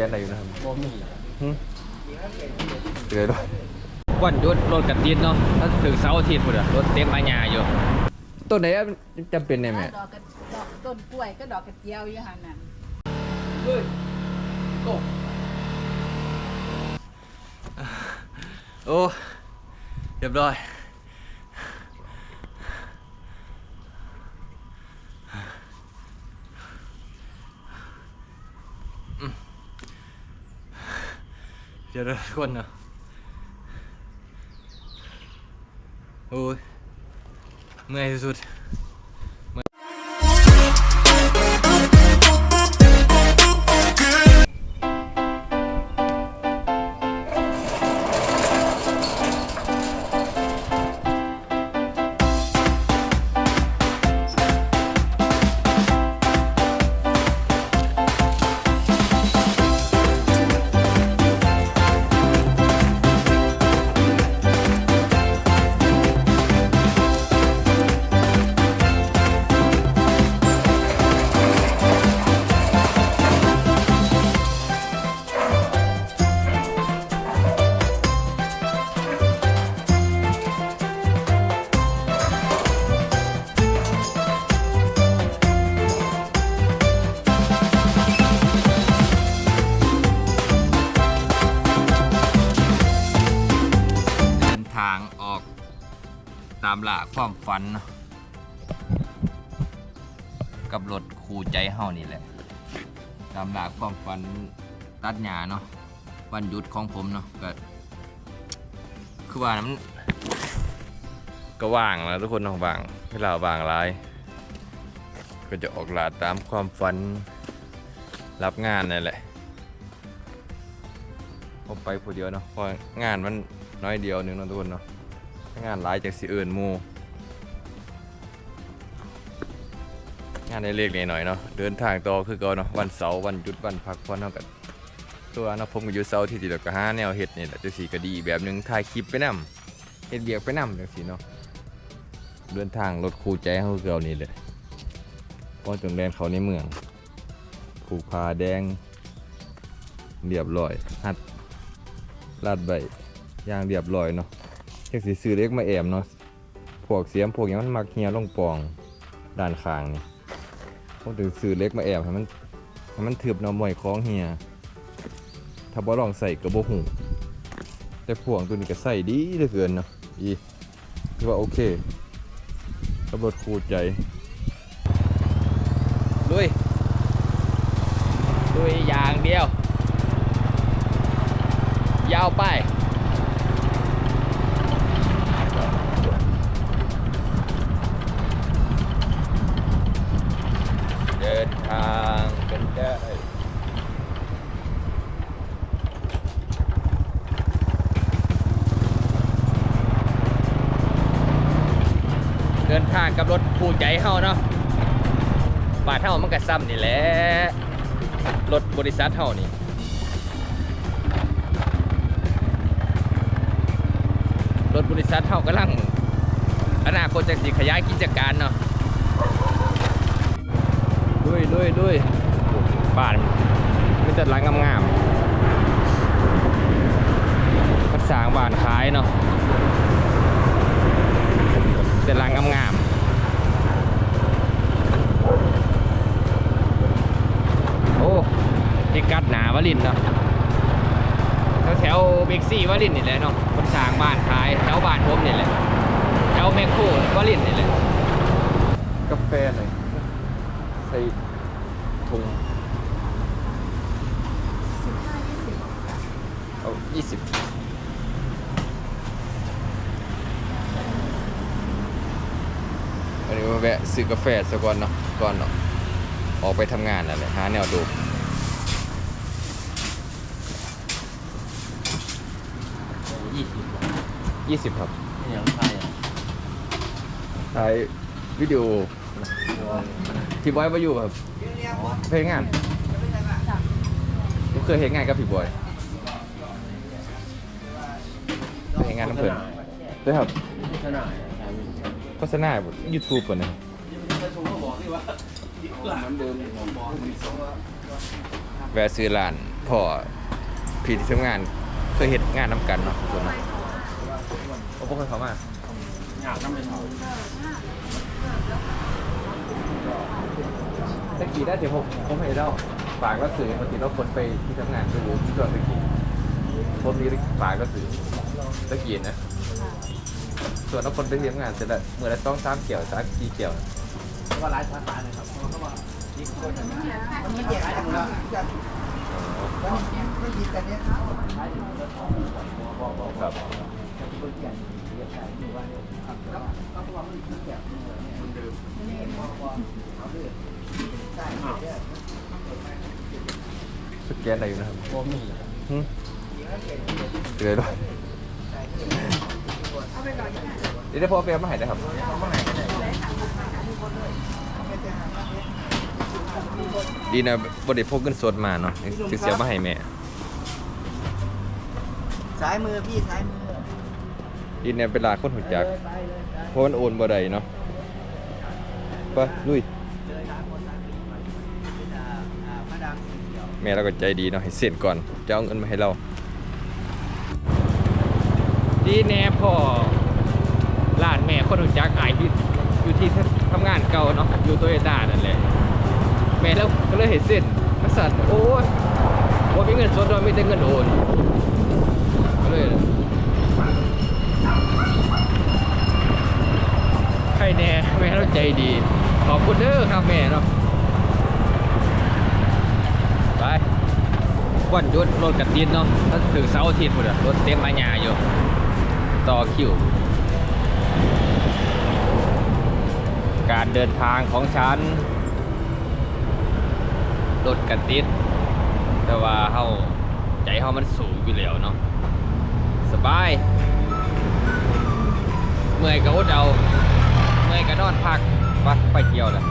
กนอะไรอยู่นะครับบ่มีหึเกิดด้วยวันหยุดรถกระติดเนาะถ้าถึงเสาร์อาทิตย์พุ่นอะรถเต็มอาญาอยู่ต้นไหนอะจำเป็นเนี่ยแม่ดอกกระดอกต้นกล้วยก็ดอกกระเจียวอยู่หันนั่นโอ้เรียบร้อย เดี๋ยวเดี๋ยวทุกคนเนาะโอ้ยเมื่อยสุดๆ ล่าความฝัน กับรถคู่ใจเฮานี่แหละตามหล่าความฝันตัดหญ้าเนาะวันหยุดของผมเนาะก็คือว่านะมันก็ว่างแล้วทุกคนเนาะว่างเวลาว่างหลาย ก็จะออกลาตามความฝันรับงานนั่นแหละผมไปผู้เดียวเนาะเพราะงานมันน้อยเดียวหนึงเนาะทุกคนเนาะ งานหลายจากสิเอื่นมูงานในเล็กๆหน่อยเนาะเดินทางต่อคือก่าเนาะวันเสาร์วันหยุดวันพักผ่อนเท่ากันตัวเนาะผมก็อยู่เสาร์ที่ติดก็หาแนวเฮ็ดนี่แหละจังซี่ก็ดีแบบหนึงถ่ายคลิปไปนํเฮ็ดเบียกไปนํจังซี่เนาะเดินทางรถคู่ใจเฮาเก่านี่เลยก่อนจงแดนเขาในเมืองผูกผาแดงเรียบร้อยหัดลาดใบย่างเรียบร้อยเนาะ แค่สีซื้อเล็กมาแอมเนาะพวกเสียมพวกหยังมันมักเฮียลงปองด้านข้างนี่ผมถึงซื้อเล็กมาแอมให้มันให้มันถืบเนาะมวยคล้องเฮียถ้าบ่ลองใส่ก็บ่หูแต่พวกตัวนี้ก็ใส่ดีเหลือเกินเนาะอีคือว่าโอเคขับรถคูใจลุยลุยอย่างเดียว ยาวไป นทางกับรถคู่ใจเฮาเนาะบาทเฮามันก็ซ้ำนี่แหละ รถบริษัทเฮานี่รถบริษัทเท่ากำลังอนาคตจะสิขยายกิจการเนาะลุยลุยลุยบ้านมีแต่หลังงามๆพัดสร้างบ้านขายเนาะ แต่ลังงามๆโอ้พิกัดหนาวลินเนาะแถวแถวบิกซี่วลินนี่แหละเนาะคนสร้างบ้านขายแถวบ้านผมนี่แหละแถวเมคโครวลินนี่แหละกาแฟหน่อยใส่ถุงเอสิบ แวะซื้อกาแฟสักก่อนเนาะก่อนเนาะออกไปทำงานแล้วแหละหาแนวดูยี่สิบยี่สิบครับอย่างไทยอะถ่ายวิดีโอพี่บอยมาอยู่ครับเพลงงานผมเคยเห็นงานกับพี่บอยเคยเห็นงานน้ำเพลินได้ครับขนาด โฆษณายูทูบก่อนนะแวะซื้อร้านพ่อพี่ที่ทำงานเคยเห็นงานน้ำกันเนาะคนเนาะโอ้พวกเขามาอยากน้ำเป็นเขาตะกี้ได้เดี๋ยวผมผมให้เราฝากก็สื่อปกติเราคนไปที่ทำงานก็รู้ที่ส่วนตะกี้ผมมีฝากก็สื่อตะกี้นะ ส่วนเราคนไปเที่ทำงานเสร็จแล้วเมื่อละสองสามเกี่ยวสามกี่เกี่ยวก็ร้านสาขาเลยครับเพราะว่าที่คนะมันไม่แยกกันแล้วครับสแกนอะไรอยู่นะครับโอ้มีหึเดี๋ยวด้วย เดี๋ยวได้พอไปเอามาให้นะครับดีนะบริพกเงินสดมาเนาะถึงเสียมาให้แม่ซ้ายมือพี่ซ้ายมือดีเนี่ยเวลาคนหุ่นจักไปเลยซ้ายเพราะมันโอนบ่ได้เนาะไปลุยเลยร้านคนซ้ายมือมาเป็นอ่าอ่าพระดามสีเขียวแม่เราก็ใจดีเนาะให้เสร็จก่อนจะเอาเงินมาให้เรา ดีแน่พ่อร้านแม่คนรู้จักอายที่อยู่ที่ทำงานเก่าเนาะอยู่โตโยต้านั่นแหละแม่แล้วก็เลยเห็นเส้นมาสั่นโอ้ยว่ามีเงินสดว่ามีแต่เงินโอนก็เลยใครแน่แม่เราใจดี ขอบคุณเด้อครับแม่เนาะไปวันยุดรถกระติดเนาะถ้าถึงเสาร์อาทิตย์หมดอะรถเต็มมาหยาอยู่ ต่อคิว การเดินทางของฉันรถกระติด แต่ว่าเฮาใจเฮามันสูงอยู่แล้วเนาะสบาย เมื่อยก็อดเอา เมื่อยก็นอนพักไปไปเที่ยวเลย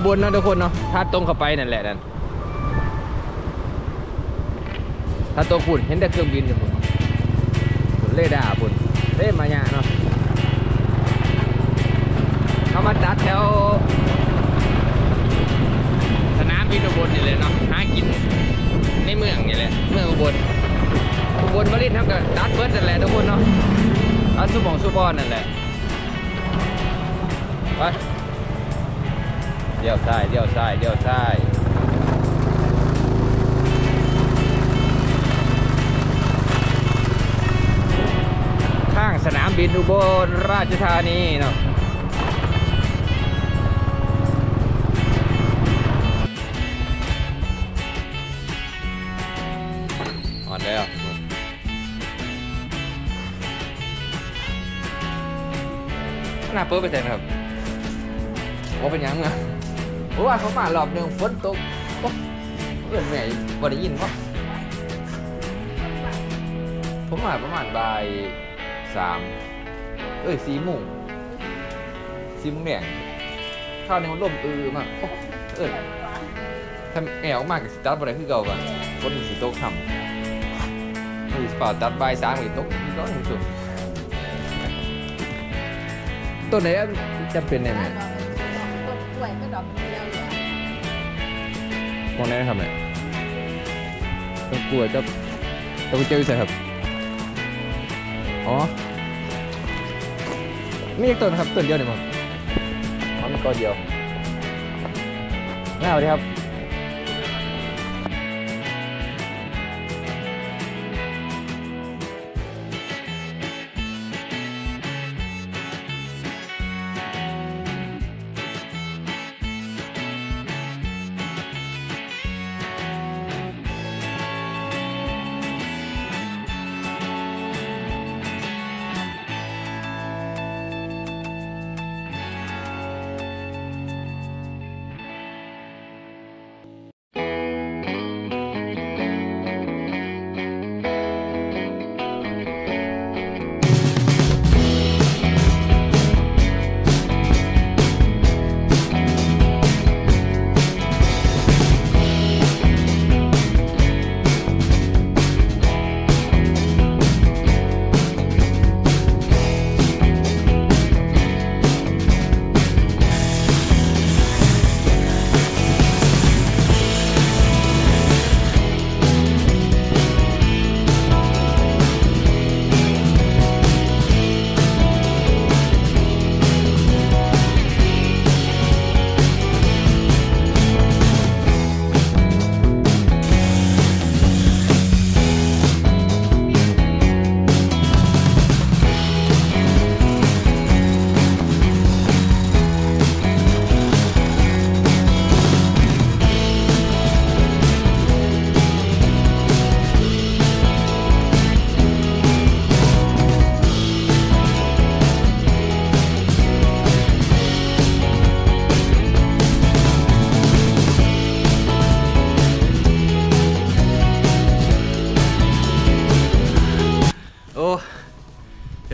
สนามบินอุบลเนาะทุกคนเนาะถ้าตรงเข้าไปนั่นแหละนั่นถ้าตรงฝุ่นเห็นแต่เครื่องบินอยู่พุ่นฝุ่นเรดาร์ฝุ่นเล่มาเนี่ยเนาะเขามาตัดแถวสนามบินอุบลนี่เลยเนาะหากินในเมืองนี่แหละเมืองอุบลอุบลวรินทร์ทำกับตัดเบิร์ดนั่นแหละทุกคนเนาะตัดสุบองสุบอนนั่นแหละไป เลี้ยวซ้ายเลี้ยวซ้ายเลี้ยวซ้ายข้างสนามบินอุบลราชธานีเนาะอ่อนแล้วหน้าเปิดไปแทนครับว่าเป็นยังไง เพราะว่าเขามารอบหนึ่งฝนตกโอ๊ะเพื่อนแม่บ่ได้ยินวะผมมาประมาณบ่ายสามเอ้ยสี่โมงสี่โมงแดงข้าวในมันล่มอือมากเอ้ยถ้าแอวมากกับสตาร์ทบ่ได้คือเก่าป่ะฝนสิตกค่ำมีสปอร์ตัดบ่ายสามอีกตกอีกร้อยหนึ่งสุดต้นไหนจะเป็นได้ไหมดอก มองได้ไหมครับเนี่ยต้นกล้วยจะต้นเจียวอยู่ใส่ครับ อ๋อมีอีกต้นครับต้นเดียวเนี่ยมั้งอ๋อมีก้อนเดียวน่าเอาดีครับ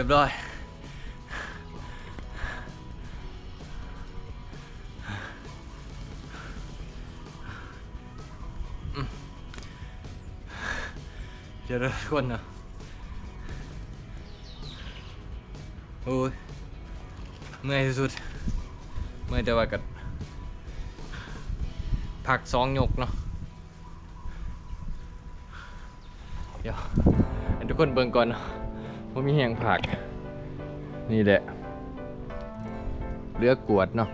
ยบร้อยอืมเดี๋ยวนะทุกคนนะโอ้ยเมื่อยสุดเมื่อยแต่ว่ากัดผักสองยกเนาะเดี๋ยวทุกคนเบิ่งก่อนเนาะ ว่มีแหงผัก นี่แหละเรือกวดเนาะ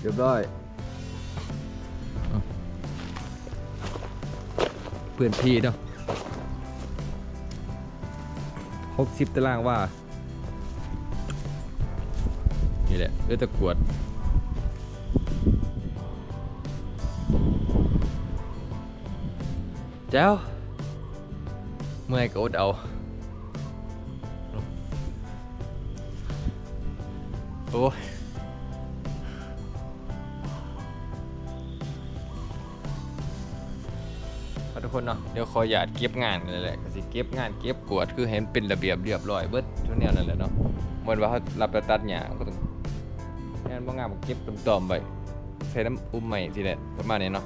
เรียบร้อยเพื่อนพี่เนาะหกสิบตารางว่า นี่แหละเรือตะกวดเจ้า เมื่อยก็อดเอา โอ้ยทุกคนเนาะเดี๋ยวขออยาตเก็บงานนั่นแหละก็สิเก็บงานเก็บกวดคือเห็นเป็นระเบียบเรียบร้อยเบิดทุกแนวนั่นแหละเนาะเหมือนว่าเขารับประตัดหญ้าก็ต้องงานบ่งามก็เก็บตอมๆไปใส่น้ำอุ้มใหม่ทีแหละประมาณนี้เนาะ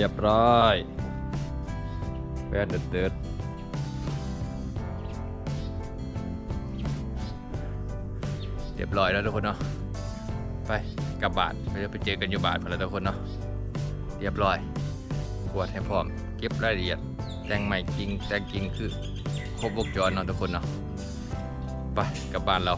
เรียบร้อยแว่นเดือดเดือดเรียบร้อยแล้วทุกคนเนาะไปกลับบ้านไปเดี๋ยวไปเจอกันอยู่บ้านพอแล้วทุกคนเนาะเรียบร้อยกวดให้พร้อม เก็บรายละเอียด แต่งใหม่จริงแต่งจริงคือครบวงจรเนาะทุกคนเนาะไปกลับบ้านเรา